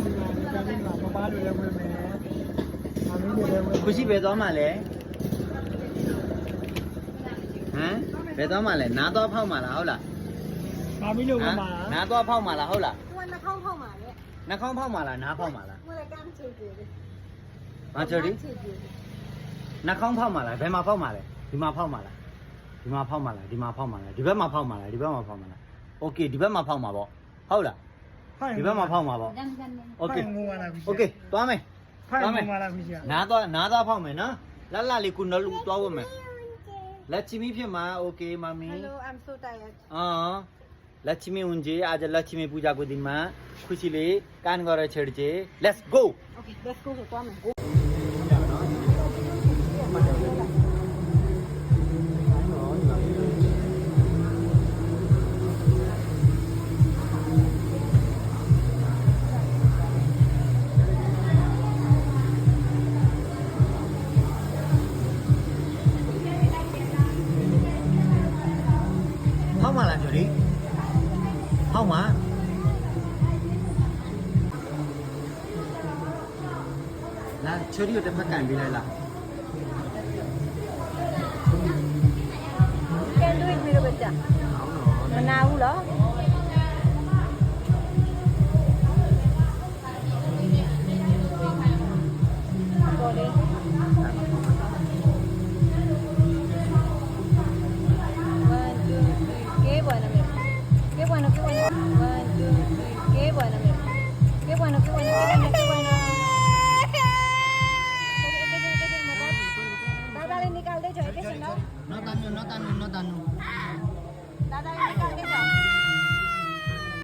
င်းပြီးတော့ပြန်ပြီးတော့မပါလို့လည်းဝင်မယ်အမင်းတွေလည်းဝင် ခုရှိပဲသွားမှလဲဟမ်ဘယ်သွားမှလဲနားသွားဖောက်မှလားဟုတ်လား မမီးလို့ဝင်ပါ နားသွားဖောက်မှလားဟုတ်လား သူကနှာခေါင်းဖောက်မှာလေ နှာခေါင်းဖောက်မှလားနားဖောက်မှလား သူကကမ်းချေပြေတယ် ဘာချော်ဒီ ချေပြေ နှာခေါင်းဖောက်မှလားဘယ်မှာဖောက်မှလဲဒီမှာဖောက်မှလားဒီမှာဖောက်မှလားဒီမှာဖောက်မှလားဒီဘက်မှာဖောက်မှလားဒီဘက်မှာဖောက်မှလားโอเคဒီဘက်မှာဖောက်မှာပေါ့ဟုတ်လား ဒီဘက်မှာဖောက်မှာပေါ့ တန်းတန်း โอเค ငိုပါလား โอเคသွားမယ် ဖိုင်ငိုပါလားခင်ဗျာ နားသွားနားသွားဖောက်မယ်နော်လတ်လတ်လေးကုနော်လူသွားဝတ်မယ်လက်ချီမီဖြစ်မှာโอเคမမီ Hello I'm so tired हाँ लक्ष्मी उंजे आज लक्ष्मी पूजा को दिन में खुशी ले कान गरेर छेड्छे let's go Okay let's go ဆိုသွားမယ် ဖောက်မှလားကျော်ဒီဖောက်မှလာချော်ဒီကိုတစ်ဖက်ကန်ပေးလိုက်လား Can do it မျိုးပဲကြာမနာဘူးလား no tan, no tan, no.